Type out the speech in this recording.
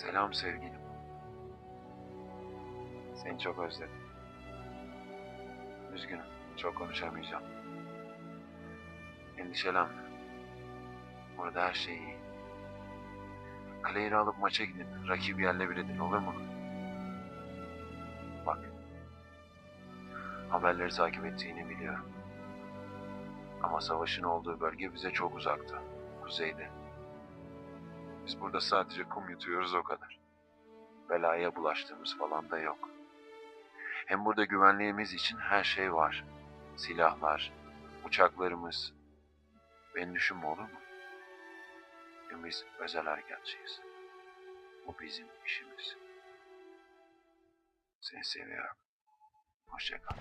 Selam sevgilim. Seni çok özledim. Üzgünüm, çok konuşamayacağım. Endişelenme. Burada her şey iyi. Claire'i alıp maça gidin. Rakibi yerle bir edin olur mu? Bak. Haberleri takip ettiğini biliyorum. Ama savaşın olduğu bölge bize çok uzakta. Kuzeyde. Biz burada sadece kum yutuyoruz o kadar. Belaya bulaştığımız falan da yok. Hem burada güvenliğimiz için her şey var. Silahlar, uçaklarımız. Beni düşünme olur mu? Hem biz özel harekatçıyız. Bu bizim işimiz. Seni seviyorum. Hoşça kal.